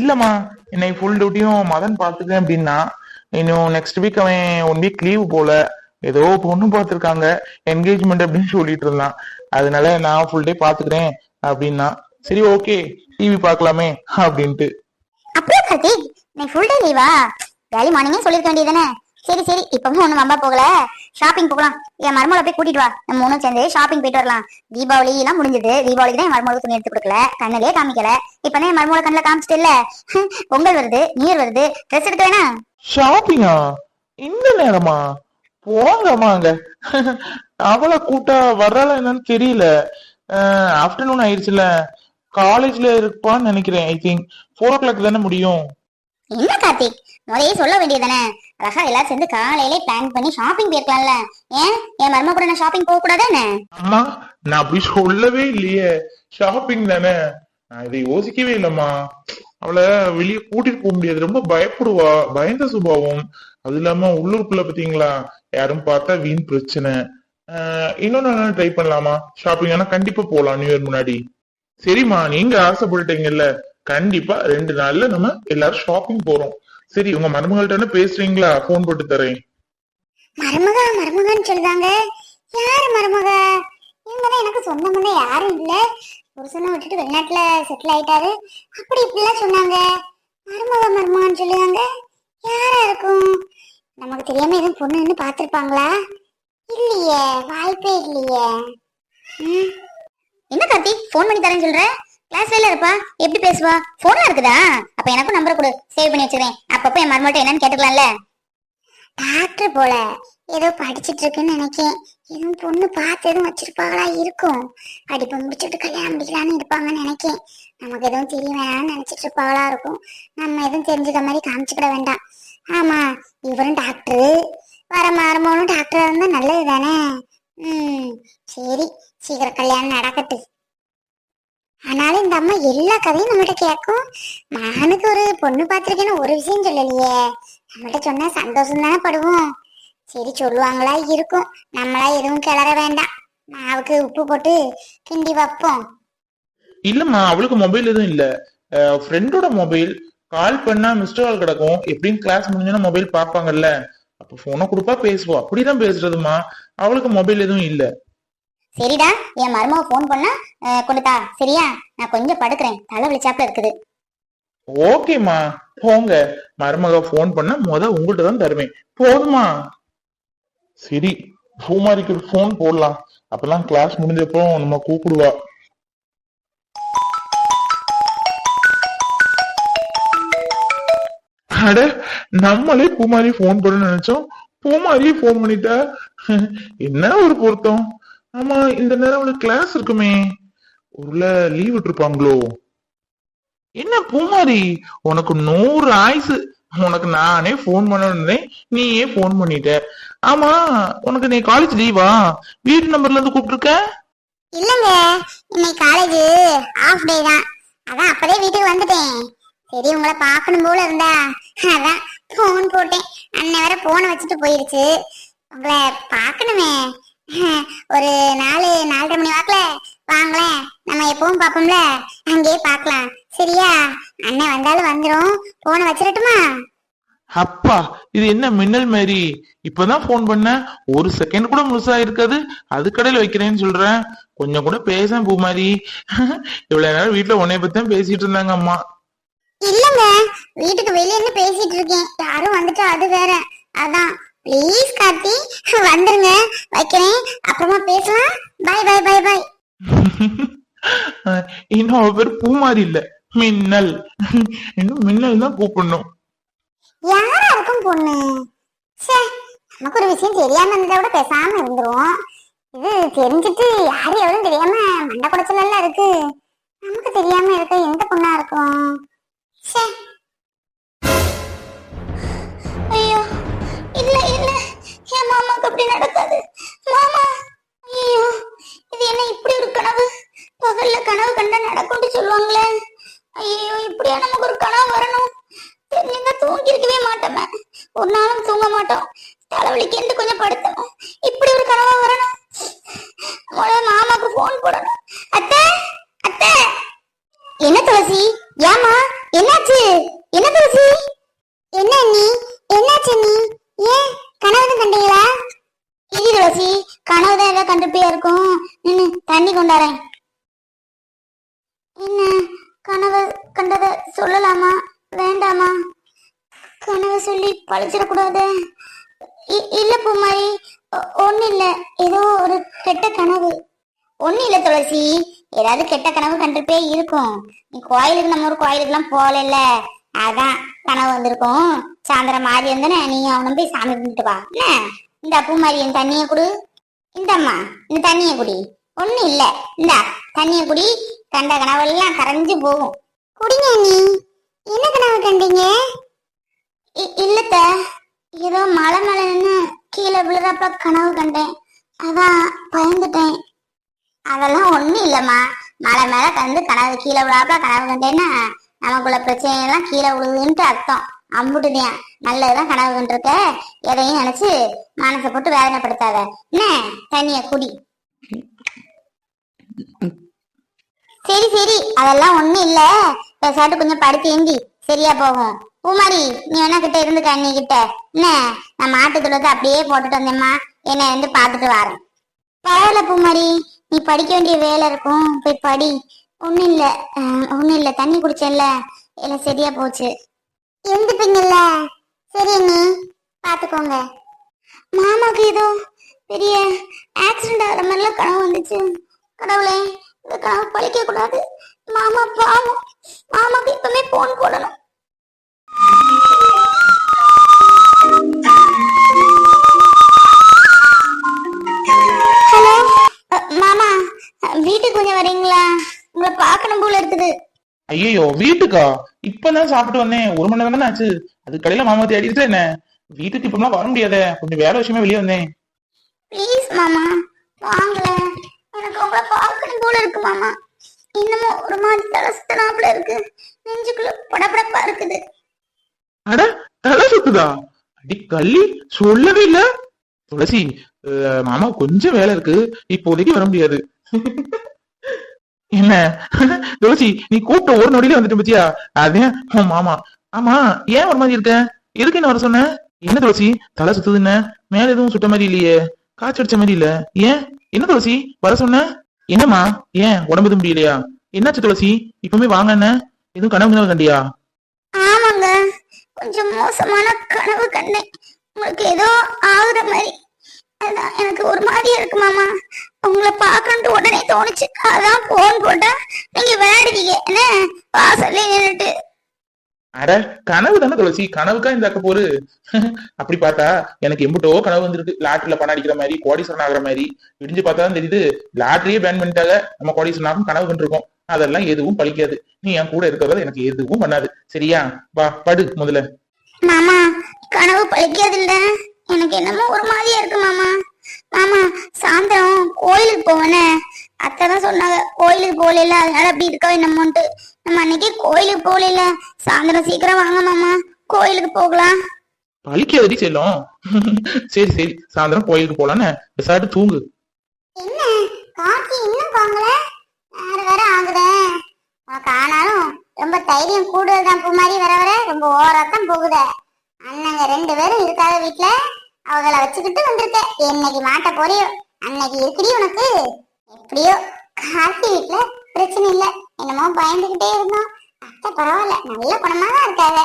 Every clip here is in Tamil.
இல்லம்மா. என்னை ஃபுல் டியூட்டியும் மதன் பாத்துக்கேன் அப்படின்னா இன்னும் நெக்ஸ்ட் வீக் அவன் ஒன் வீக் லீவு போல. ஏதோ பொண்ணு பார்த்துருக்காங்க. என்கேஜ்மெண்ட் அப்படின்னு சொல்லிட்டு இருந்தான். அதனால நான் ஃபுல் டே பாத்துக்கிறேன் அப்படின்னா சரி ஓகே டிவி பார்க்கலாமே அப்படின்ட்டு. அப்படியே கார்த்திக் நீ ஃபுல் டே லீவா வேலி மார்னிங்கே சொல்லிருக்க வேண்டியதானே சரி சரி. இப்பவும் ஒண்ணும் வம்பா போகல. ஷாப்பிங் போகலாம். என் மருமகளை போய் கூட்டிட்டு வா. நம்ம மூணும் சேர்ந்து ஷாப்பிங் போயிட்டு வரலாம். தீபாவளி எல்லாம் முடிஞ்சது. தீபாவளிக்கு தான் என் மருமகளுக்கு துணி எடுத்து கொடுக்கல. கண்ணிலே காமிக்கல. இப்பதான் என் மருமகளை கண்ணில் காமிச்சிட்டு இல்ல. பொங்கல் வருது நியூ இயர் வருது. ட்ரெஸ் எடுக்க வேணா. ஷாப்பிங்கா இந்த நேரமா? போங்கம்மா அங்க. அவளை கூட்டா வர்றாளா என்னன்னு தெரியல. ஆஃப்டர்நூன் ஆயிடுச்சுல. காலேஜ்ல இருப்பான்னு நினைக்கிறேன் I think four o'clock தானே முடியும். என்ன கார்த்திக்? முறையே சொல்ல வேண்டியதானே அழகா எல்லாரும் சேர்ந்து காலையிலே பிளான் பண்ணி ஷாப்பிங் போயிருக்கலாம்ல. ஏன்? என் மருமக கூட நான் ஷாப்பிங் போக கூடாதானே? அம்மா நான் அப்படி சொல்லவே இல்லையே. ஷாப்பிங் தானே? நான் இதை யோசிக்கவே இல்லம்மா. அவளை வெளியே கூட்டிட்டு போக முடியாது. ரொம்ப பயப்படுவா. பயந்த சுபாவம். அது இல்லாம உள்ளூருக்குள்ள பாத்தீங்களா யாரும் பார்த்தா வீண் பிரச்சனை. ஆஹ் இன்னொன்னு ட்ரை பண்ணலாமா? ஷாப்பிங் ஆனா கண்டிப்பா போலாம் நியூ இயர் முன்னாடி. சரிம்மா நீங்க ஆசைப்பட்டுட்டீங்கல்ல. கண்டிப்பா ரெண்டு நாள்ல நம்ம எல்லாரும் ஷாப்பிங் போறோம். சரி உங்க மருமகள்கிட்ட பேசுறீங்களா? போன் போட்டு தரேன். மருமகா மருமகன்னு சொல்றாங்க யாரு மருமக? இவங்கதான் எனக்கு சொந்தம் யாரும் இல்ல. புருஷனை விட்டுட்டு வெளிநாட்டுல செட்டில் ஆயிட்டாரு. அப்படி இப்படிலாம் சொன்னாங்க. மருமக மருமகன்னு சொல்லுவாங்க யாரா இருக்கும்? நமக்கு தெரியாம எதுவும் பொண்ணுன்னு பாத்திருப்பாங்களா இல்லையே வாய்ப்பே இல்லையே. ம். என்ன கார்த்திக் ஃபோன் பண்ணி தரேன்னு சொல்ற? கிளாஸ் வேல இருப்பா? எப்படி பேசுவா? போன்ல இருக்குதா? அப்ப எனக்கும் நம்பர் கொடு. சேவ் பண்ணி வச்சிருவேன். அப்பப்போ என் மருமகிட்ட என்னன்னு கேட்டுக்கலாம்ல? டாக்டர் போல. ஏதோ படிச்சிட்டு இருக்குன்னு நினைக்கேன். எதுவும் பொண்ணு பார்த்து எதுவும் வச்சிருப்பாங்களா இருக்கும். படிப்பு முடிச்சுட்டு கல்யாணம் முடிக்கலான்னு இருப்பாங்கன்னு நினைக்கேன். நமக்கு எதுவும் தெரிய வேணாம்னு நினைச்சிட்டு இருப்பாங்களா இருக்கும். நம்ம எதுவும் தெரிஞ்சுக்க மாதிரி காமிச்சுக்கிட வேண்டாம். ஆமா இவரும் டாக்டரு வர மருமகனும் டாக்டரா இருந்தா நல்லது தானே ம் சரி சீக்கிரம் கல்யாணம் நடக்கட்டு ஆனாலும் இந்த அம்மா எல்லா கதையும் கேட்கும் மகனுக்கு ஒரு பொண்ணு பார்த்திருக்கேன்னு ஒரு விஷயம் சொல்லலையே. நம்மகிட்ட சொன்னா சந்தோஷம் தானே படுவோம். சரி சொல்லுவாங்களா? இருக்கும். நம்மளா எதுவும் கிளற வேண்டாம். மாவுக்கு உப்பு போட்டு கிண்டி வைப்போம். இல்லம்மா அவளுக்கு மொபைல் எதுவும் இல்ல. ஃப்ரெண்டோட மொபைல் கால் பண்ணா மிஸ்டர் கால் கிடக்கும். எப்படியும் கிளாஸ் முடிஞ்சோன்னா மொபைல் பார்ப்பாங்கல்ல. அப்ப போனை கொடுப்பா பேசுவோம் அப்படிதான் பேசுறதுமா அவளுக்கு மொபைல் எதுவும் இல்ல. சரிடா என் மருமக ஃபோன் பண்ணா அஹ், கொடுத்தா. சரியா? நான் கொஞ்சம் படுக்கிறேன். தலை வலிச்சாப்புல இருக்குது. ஓகேம்மா போங்க. மருமக ஃபோன் பண்ணா முத உங்கள்கிட்ட தான் தருவேன். போதுமா? சரி. பூமாரிக்கு ஃபோன் போடலாம். அப்பெல்லாம் கிளாஸ் முடிஞ்சப்போ நம்ம கூப்பிடுவா. அட நம்மளே பூமாரி ஃபோன் பண்ண நினைச்சோம். பூமாரியே ஃபோன் பண்ணிட்டா. என்ன ஒரு பொருத்தம்? ஆமா இந்த நேரம் அவளுக்கு கிளாஸ் இருக்குமே. ஒருல லீவ் விட்டுருப்பாங்களோ? என்ன பூமாரி? உனக்கு நூறு ஆயுசு உனக்கு நானே போன் பண்ணேன் நீயே போன் பண்ணிட்ட. ஆமா உனக்கு நீ காலேஜ் லீவா வீட்டு நம்பர்ல இருந்து கூப்பிட்டுருக்க? இல்லங்க இன்னைக்கு காலேஜ் ஆஃப் டே தான். அதான் அப்பதே வீட்டுக்கு வந்துட்டேன். சரி உங்களை பார்க்கணும் போல இருந்தா. அதான் போன் போட்டேன். அன்னை வர போனை வச்சுட்டு போயிருச்சு. உங்களை பார்க்கணுமே. ஒரு நாலு நாலரை மணி வாக்குல வாங்களேன். நம்ம எப்பவும் பார்ப்போம்ல? அங்கேயே பார்க்கலாம். சரியா? அண்ணன் வந்தாலும் வந்துரும். போனை வச்சிடட்டுமா அப்பா இது என்ன மின்னல் மாரி? இப்பதான் ஃபோன் பண்ண ஒரு செகண்ட் கூட முழுசா இருக்காது அது கடையில வைக்கிறேன்னு சொல்றேன். கொஞ்சம் கூட பேச பூமாரி இவ்வளவு நேரம் வீட்டுல உன்னைய பத்தி தான் பேசிட்டு இருந்தாங்க அம்மா. இல்லங்க. வீட்டுக்கு வெளிய இருந்து பேசிட்டு இருக்கேன். யாரும் வந்துட்டா அது வேற. அதான். ப்ளீஸ் கார்த்தி வந்துருங்க. வைக்கிறேன். அப்புறமா பேசலாம். பை பை பை பை இன்னும் அவ பேர் பூமாரி இல்ல. மின்னல். இன்னும் மின்னல் தான் கூப்பிடணும். யாரா இருக்கும் பொண்ணு? ச்சே நமக்கு ஒரு விஷயம் தெரியாம இருந்ததை விட பேசாம இருந்துருவோம். இது தெரிஞ்சுட்டு யாரு எவ்வளவு தெரியாம மண்டை குடைச்சல் எல்லாம் இருக்கு. நமக்கு தெரியாம இருக்க எந்த பொண்ணா இருக்கும்? ச்சே மாமாக்கு அப்படி நடக்காது. மாமா ஐயோ இது என்ன இப்படி ஒரு கனவு? பகல்ல கனவு கண்டா நடக்கும்னு சொல்லுவாங்களே. ஐயோ இப்படியா நமக்கு ஒரு கனவு வரணும்? தெரிஞ்சுங்க தூங்கி இருக்கவே மாட்டோமே. ஒரு நாளும் தூங்க மாட்டோம். தலைவலிக்கு கொஞ்சம் படுத்தணும். இப்படி ஒரு கனவா வரணும்? முதல்ல மாமாக்கு போன் போடணும். அத்தை அத்தை. என்ன துளசி? ஏமா என்னாச்சு என்ன துளசி என்ன நீ என்னாச்சு நீ ஏன் கனவு கண்டீங்களா இது துளசி கனவு தான் ஏதோ கண்டுபிடியா இருக்கும் நின்னு தண்ணி கொண்டாரேன் என்ன கனவு கண்டத சொல்லலாமா வேண்டாமா கனவு சொல்லி பழிச்சிடக்கூடாது இ- இல்ல பூமாரி ஒ- ஒண்ணும் இல்ல ஏதோ ஒரு கெட்ட கனவு. ஒண்ணும் இல்ல துளசி. ஏதாவது கெட்ட கனவு கண்டிருப்பே இருக்கும். நீ கோயிலுக்கு நம்ம ஒரு கோயிலுக்குலாம் போகல அதான் கனவு வந்திருக்கும். சாயந்தரம் மாதிரி வந்தனே நீ அவனும் போய் சாமி கும்பிட்டு வா. என்ன? இந்த பூமாரி என் தண்ணிய குடு. இந்தம்மா இந்த தண்ணியை குடி. ஒண்ணும் இல்ல. இந்தா தண்ணியை குடி. கண்ட கனவெல்லாம் கரைஞ்சு போகும். குடிங்க நீ என்ன கனவு கண்டீங்க? இ- இல்லத்த. ஏதோ மலை மேல நின்னு கீழே விழுறப்ப கனவு கண்டேன். அதான் பயந்துட்டேன். அதெல்லாம் ஒண்ணும் இல்லம்மா. மலை மேல கந்து கனவு கீழே விழாப்ப கனவு கண்டேன்னா நமக்குள்ள பிரச்சனை எல்லாம் கீழே விழுதுன்ட்டு அர்த்தம். அம்புட்டுனியா. நல்லதுதான் கனவு கண்டிருக்க. எதையும் நினைச்சு மனசை போட்டு வேதனைப்படுத்தாத. என்ன? தண்ணிய குடி. சரி சரி. அதெல்லாம் ஒண்ணும் இல்ல. பேசாட்டு கொஞ்சம் படுத்து ஏந்தி சரியா போகும். பூமாரி நீ வேணா கிட்ட இருந்து கண்ணி கிட்ட என்ன? நான் மாட்டு துளத்தை அப்படியே போட்டுட்டு வந்தேம்மா. என்னை வந்து பார்த்துட்டு வரேன். பரவாயில்ல பூமாரி நீ படிக்க வேண்டிய வேலை இருக்கும். போய் படி. ஒன்றும் இல்லை. ஒன்றும் இல்லை. தண்ணி குடிச்சேன்ல. எல்லாம் சரியா போச்சு. எழுந்துப்பீங்கல்ல சரி நீ பார்த்துக்கோங்க. மாமாக்கு ஏதோ பெரிய ஆக்சிடென்ட் ஆகிற மாதிரிலாம் கனவு வந்துச்சு. கடவுளே இந்த கனவு பழிக்க கூடாது. மாமா பாவம். மாமாக்கு இப்பவுமே போன் போடணும். வீட்டுக்கா? இப்பதான் சாப்பிட்டு வந்தேன். ஒரு மணி நேரம் தானே ஆச்சு. அது கடையில மாமா தேடி இருக்கா என்ன? வீட்டுக்கு இப்பெல்லாம் வர முடியாதே. கொஞ்சம் வேலை விஷயமா வெளியே வந்தேன். ப்ளீஸ் மாமா. வாங்கல. எனக்கு உங்களை பார்க்கணும் போல இருக்கு மாமா. இன்னமும் ஒரு மாதிரி தலசத்தனாப்புல இருக்கு. நெஞ்சுக்குள்ள படபடப்பா இருக்குது. அட தலை சுத்துதா அடி கள்ளி சொல்லவே இல்ல. துளசி மாமா கொஞ்சம் வேலை இருக்கு. இப்போதைக்கு வர முடியாது. என்ன? துளசி நீ கூப்பிட்ட ஒரு நொடியில வந்துட்டு பத்தியா? அதே ஆமா ஆமா ஏன் ஒரு மாதிரி இருக்க? எதுக்கு என்ன வர சொன்ன? என்ன துளசி தலை சுத்துது என்ன? மேல எதுவும் சுட்ட மாதிரி இல்லையே. காய்ச்சல் அடிச்ச மாதிரி இல்ல. ஏன்? என்ன துளசி வர சொன்ன? என்னம்மா? ஏன்? உடம்பு முடியலையா? என்னாச்சு துளசி இப்பவுமே வாங்க என்ன? எதுவும் கனவு கனவு கண்டியா? ஆமாங்க. கொஞ்சம் மோசமான கனவு கண்டேன். உங்களுக்கு ஏதோ ஆகுற மாதிரி. அதான் எனக்கு ஒரு மாதிரியா இருக்கு மாமா. உங்களை பார்க்கணும்னு உடனே தோணுச்சு. அதான் போன் போட்டா நீங்க விளையாடுவீங்க. என்ன? வாசல்ல நின்னுட்டு. அட கனவு தானே துளசி. கனவுக்கா இந்த அக்க போரு? அப்படி பார்த்தா எனக்கு எம்புட்டோ கனவு வந்திருக்கு லாட்டரியில பணம் அடிக்கிற மாதிரி கோடீஸ்வரன் ஆகுற மாதிரி. விடிஞ்சு பார்த்தா தான் தெரியுது. லாட்டரியே பேன் பண்ணிட்டாங்க. நம்ம கோடீஸ்வரன் ஆகும் கனவு கண்டிருக்கோம் அதெல்லாம் எதுவும் பழிக்காது. நீ என் கூட இருக்கிறது எனக்கு எதுவும் பண்ணாது. சரியா? வா படு முதல்ல. மாமா கனவு பழிக்காது இல்ல எனக்கு என்னமோ ஒரு மாதிரியா இருக்கு மாமா. மாமா சாயந்தரம் கோயிலுக்கு போவேனே. அத்தை தான் சொன்னாங்க கோயிலுக்கு போகல அதனால அப்படி இருக்கா என்னமோன்ட்டு. நம்ம அன்னைக்கு கோயிலுக்கு போகல சாயந்தரம் சீக்கிரம் வாங்க மாமா. கோயிலுக்கு போகலாம். பழிக்காதடி செல்லும். சரி சரி. சாயந்தரம் கோயிலுக்கு போலான்னு விசாரிட்டு தூங்கு. என்ன? காக்கி இன்னும் வாங்கல நேரம் வேற ஆகுதே. உனக்கு ஆனாலும் ரொம்ப தைரியம் கூடுதல் தான் பூ மாதிரி வர வர ரொம்ப ஓரத்தான் போகுதே. அண்ணங்க ரெண்டு பேரும் இருக்காத வீட்ல. அவங்கள வச்சுக்கிட்டு வந்திருக்க. என்னைக்கு மாட்ட போறியோ அன்னைக்கு இருக்குடி உனக்கு? எப்படியோ காசி வீட்ல பிரச்சனை இல்ல. என்னமோ பயந்துகிட்டே இருந்தோம். அத்தை பரவாயில்ல நல்ல குணமா தான் இருக்காங்க.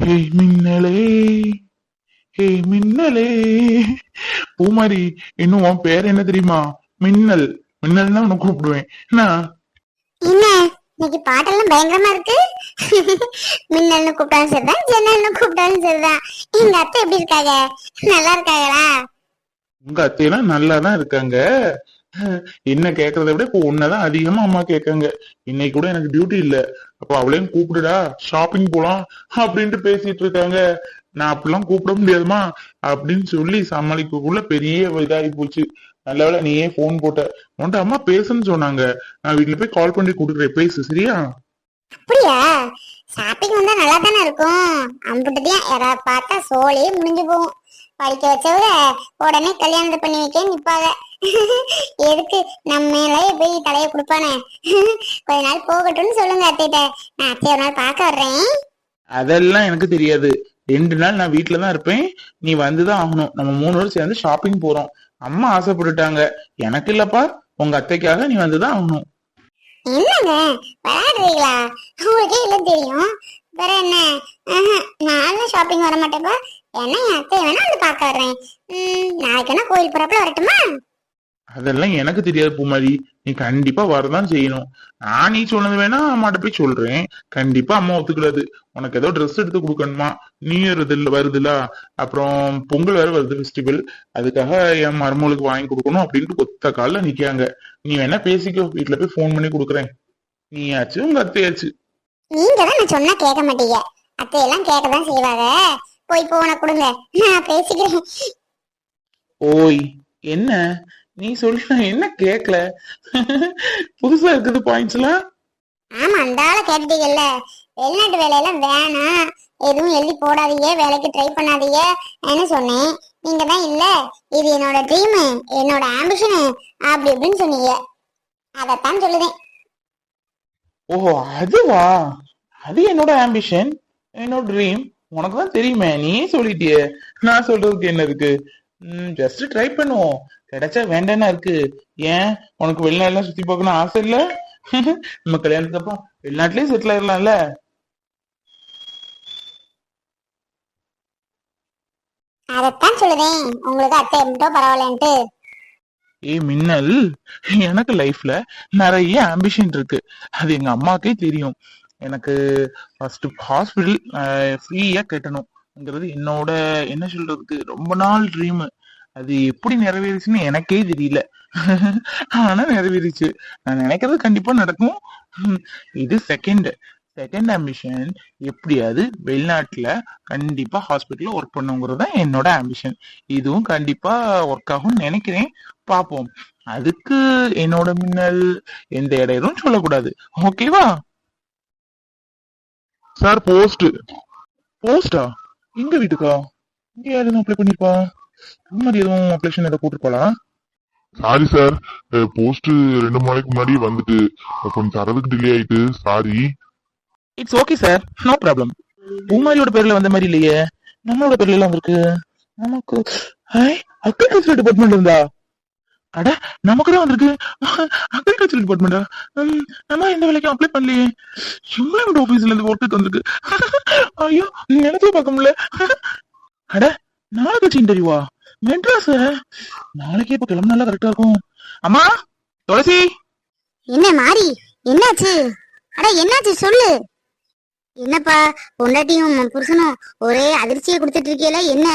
Hey Minnale hey Minnale. பூமாரி இன்னும் உன் பேர் என்ன தெரியுமா? மின்னல். மின்னல் தான் உனக்கு கூப்பிடுவேன். என்ன? என்ன? இன்னைக்கு பாட்டெல்லாம் பயங்கரமா இருக்கு. மின்னல்னு கூப்பிட்டாலும் சரிதான் ஜன்னல்னு கூப்பிட்டாலும் சரிதான். எங்க அத்தை எப்படி இருக்காங்க? நல்லா இருக்காங்களா? உங்க அத்தையெல்லாம் நல்லா தான் இருக்காங்க. என்ன கேக்குறத விட இப்போ உன்னதான் அதிகமா அம்மா கேட்காங்க. இன்னைக்கு கூட எனக்கு டியூட்டி இல்ல. அப்ப அவளையும் கூப்பிடுடா ஷாப்பிங் போலாம் அப்படின்ட்டு பேசிட்டு இருக்காங்க. நான் அப்படிலாம் கூப்பிட முடியாதுமா அப்படின்னு சொல்லி சமாளிக்கக்குள்ள பெரிய இதாகி போச்சு. நல்ல வேளை நீயே போன் போட்ட. உன்ட்ட அம்மா பேசுன்னு சொன்னாங்க. நான் வீட்டுல போய் கால் பண்ணி கொடுக்குறேன் பேசு சரியா? அப்படியா? ஷாப்பிங் வந்தா நல்லா தானே இருக்கும். அம்பிட்டுதான் யாராவது பார்த்தா சோழியே முடிஞ்சு போகும். படிக்க வச்சவங்க உடனே கல்யாணத்தை பண்ணி வைக்க நிப்பாங்க. எதுக்கு? நம்ம போய் தலைய கொடுப்பானே. கொஞ்ச நாள் போகட்டும்னு சொல்லுங்க அத்தைகிட்ட. நான் அத்தைய ஒரு நாள் பார்க்க வர்றேன். அதெல்லாம் எனக்கு தெரியாது. ரெண்டு நாள் நான் வீட்ல தான் இருப்பேன். நீ வந்துதான் ஆகணும். நம்ம மூணு பேரும் சேர்ந்து ஷாப்பிங் போறோம். அம்மா ஆசைப்பட்டுட்டாங்க. எனக்கு இல்லப்பா உங்க அத்தைக்காக நீ வந்துதான் ஆகணும். என்னங்க விளையாடுறீங்களா உங்களுக்கே இல்ல தெரியும். வேற என்ன? நான் ஷாப்பிங் வர மாட்டேப்பா என்ன என் அத்தை வேணா வந்து பார்க்க வர்றேன். நாளைக்கு வேணா கோயில் போறப்பல வரட்டுமா? அதெல்லாம் எனக்கு தெரியாது பூமாரி நீ கண்டிப்பா வரதான் செய்யணும். நான் நீ சொன்னது வேணா அம்மாட்ட போய் சொல்றேன். கண்டிப்பா அம்மா ஒத்துக்கிறாது உனக்கு ஏதோ ட்ரெஸ் எடுத்து கொடுக்கணுமா? நியூ இயர் இது வருதுல? அப்புறம் பொங்கல் வேற வருது ஃபெஸ்டிவல் அதுக்காக என் மருமகளுக்கு வாங்கி கொடுக்கணும் அப்படின்ட்டு ஒத்த கால்ல நிக்காங்க நீ வேணா பேசிக்கோ வீட்டுல போய் ஃபோன் பண்ணி கொடுக்குறேன். நீயாச்சு உங்க அத்தையாச்சு. நீங்க தான் நான் சொன்னா கேட்க மாட்டீங்க. அத்தையெல்லாம் கேட்க தான் செய்வாங்க. போய் போன கொடுங்க. நான் பேசிக்கிறேன். ஓய் என்ன? நீ சொல்லி நான் என்ன கேக்கல? புதுசா இருக்குது பாயிண்ட்ஸ் எல்லாம். ஆமா அந்த ஆளை கேட்டுட்டீங்கல்ல. வெளிநாட்டு வேலையெல்லாம் வேணாம். எதுவும் எழுதி போடாதீங்க வேலைக்கு ட்ரை பண்ணாதீங்க. என்ன சொன்னேன்? நீங்க தான் இல்ல இது என்னோட ட்ரீம் என்னோட ஆம்பிஷனு அப்படி இப்படின்னு சொன்னீங்க. அதைத்தான் சொல்லுதேன். ஓ அதுவா? அது என்னோட ஆம்பிஷன் என்னோட ட்ரீம் உனக்கு தான் தெரியுமே நீயே சொல்லிட்டியே. நான் சொல்றதுக்கு என்ன இருக்கு? ஜஸ்ட் ட்ரை பண்ணுவோம். கிடைச்சா வேண்டானா இருக்கு. ஏன்? உனக்கு வெளிநாடுலாம் சுத்தி பார்க்கணும் ஆசை இல்ல? நம்ம கல்யாணத்துக்கு அப்புறம் வெளிநாட்டுலயே செட்டில் ஆயிடலாம்ல அதைத்தான் சொல்லுதேன். உங்களுக்கு அத்தை எம்பிட்டோ பரவாயில்லன்ட்டு. ஏய் மின்னல். எனக்கு லைஃப்ல நிறைய ஆம்பிஷன் இருக்கு. அது எங்க அம்மாக்கே தெரியும். எனக்கு ஃபர்ஸ்ட் ஹாஸ்பிட்டல் ஃப்ரீயா கட்டணும்ங்கிறது என்னோட என்ன சொல்றதுக்கு ரொம்ப நாள் ட்ரீம் அது எப்படி நிறைவேறுச்சுன்னு எனக்கே தெரியல. ஆனா நிறைவேறிச்சு. நான் நினைக்கிறது கண்டிப்பா நடக்கும். இது செகண்ட் செகண்ட் ஆம்பிஷன் எப்படியாவது வெளிநாட்டுல கண்டிப்பா ஹாஸ்பிட்டல்ல ஒர்க் பண்ணுங்கிறது தான் என்னோட ஆம்பிஷன் இதுவும் கண்டிப்பா ஒர்க் ஆகும்னு நினைக்கிறேன். பாப்போம் அதுக்கு என்னோட மின்னல் எந்த இடையும் சொல்லக்கூடாது. ஓகேவா சார் போஸ்ட் போஸ்டா எங்க வீட்டுக்கா? இங்க யார் எதுவும் அப்ளை பண்ணிருப்பா? இந்த மாதிரி எதுவும் அப்ளிகேஷன் எதாவது போட்டிருப்பாளா? சாரி சார் போஸ்ட் ரெண்டு நாளைக்கு முன்னாடி வந்துட்டு கொஞ்சம் தரதுக்கு டிலே ஆயிட்டு sorry it's okay sir no problem பூமாரியோட பேர்ல வந்த மாதிரி இல்லையே. நம்மளோட பேர்ல எல்லாம் இருக்கு நமக்கு அக்ரிகல்ச்சர் டிபார்ட்மெண்ட் இருந்தா? அட நமக்கு தான் வந்திருக்கு. அக்ரிகல்ச்சர் டிபார்ட்மெண்டா நம்ம எந்த வேலைக்கும் அப்ளை பண்ணலையே. எம்ப்ளாய்மெண்ட் ஆபீஸ்ல இருந்து ஒர்க்கு வந்திருக்கு. ஐயோ நினைச்சே பார்க்க முடியல. அட நாளைக்கு வச்சு இன்டர்வியூவா மெட்ராஸ் நாளைக்கே இப்ப கிளம்புனால கரெக்டா இருக்கும். அம்மா துளசி. என்ன மாறி? என்னாச்சு? அட என்னாச்சு? சொல்லு. என்னப்பா பொண்டாட்டியும் புருஷனும் ஒரே அதிர்ச்சியை கொடுத்துட்டு இருக்கீல என்ன?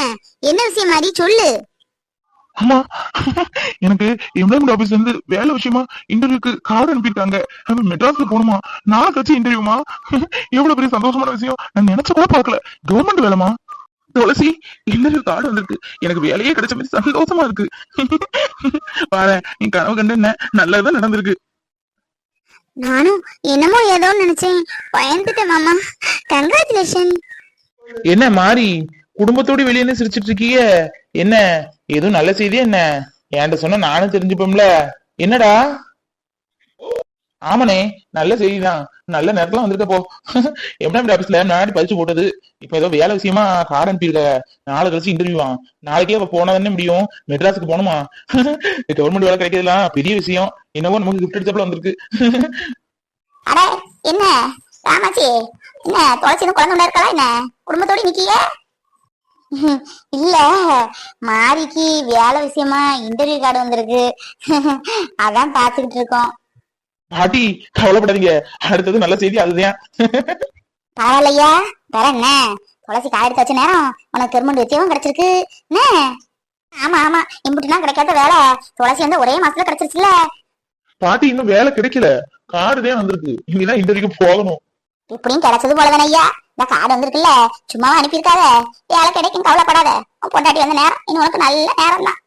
என்ன விஷயம் மாதிரி சொல்லு. அம்மா எனக்கு எம்ப்ளாய்மெண்ட் ஆபீஸ்ல இருந்து வேலை விஷயமா இன்டர்வியூக்கு கார்டு அனுப்பியிருக்காங்க அது மெட்ராஸ்ல போகணுமா? நாளை கழிச்சு இன்டர்வியூமா எவ்வளவு பெரிய சந்தோஷமான விஷயம். நான் நினைச்ச கூட பார்க்கல. கவர்மெண்ட் வேலைமா துளசி இன்டர்வியூ கார்டு வந்திருக்கு. எனக்கு வேலையே கிடைச்ச மாதிரி சந்தோஷமா இருக்கு. பாரு நீ கனவு கண்டு என்ன? நல்லதுதான் நடந்திருக்கு. நானும் என்னமோ ஏதோ நினைச்சேன். பயந்துட்டேன் மாமா. கங்க்ராச்சுலேஷன் என்ன மாறி? குடும்பத்தோட வெளியே என்ன சிரிச்சிட்டு இருக்கீங்க. என்ன? எதுவும் நல்ல செய்தி என்ன? என்கிட்ட சொன்னா நானும் தெரிஞ்சுப்போம்ல என்னடா? ஆமாண்ணே நல்ல செய்திதான். நல்ல நேரத்துல வந்திருக்க போ. எம்ப்ளாய்மெண்ட் ஆபீஸ்ல முன்னாடி பதிச்சு போட்டது? இப்ப ஏதோ வேலை விஷயமா கார் அனுப்பியிருக்க நாளை கழிச்சு இன்டர்வியூவா நாளைக்கே அவ போனா தானே முடியும்? மெட்ராஸுக்கு போகணுமா? கவர்மெண்ட் வேலை கிடைக்கிறதுலாம் பெரிய விஷயம். என்னவோ நமக்கு கிஃப்ட் அடிச்சப்பல வந்திருக்கு. என்ன? ராமாச்சி என்ன? தொலைச்சி குழந்தை இருக்கலாம் என்ன? குடும்பத்தோட நிக்கிய இல்ல மாரிக்கு வேலை விஷயமா இன்டர்வியூ கார்டு வந்திருக்கு. அதான் பாத்துக்கிட்டு இருக்கோம். பாட்டி கவலைப்படாதீங்க. அடுத்தது நல்ல செய்தி அதுதான். பரவாயில்லையா? வேற என்ன? துளசி காய் எடுத்து வச்ச நேரம் உனக்கு கருமண்டு வச்சவும் கிடைச்சிருக்கு. என்ன? ஆமா ஆமா. இம்புட்டுனா கிடைக்காத வேலை. துளசி வந்து ஒரே மாசத்துல கிடைச்சிருச்சுல பாட்டி இன்னும் வேலை கிடைக்கல. கார்டு தான் வந்திருக்கு. இனிதான் இன்டர்வியூக்கு போகணும். இப்படியும் கிடைச்சது போலதானே ஐயா? இந்த கார்டு வந்திருக்குல்ல. சும்மாவா அனுப்பியிருக்காத. வேலை கிடைக்கும் கவலைப்படாத. பொண்டாட்டி வந்த நேரம். இன்னும் உனக்கு நல்ல நேரம் தான்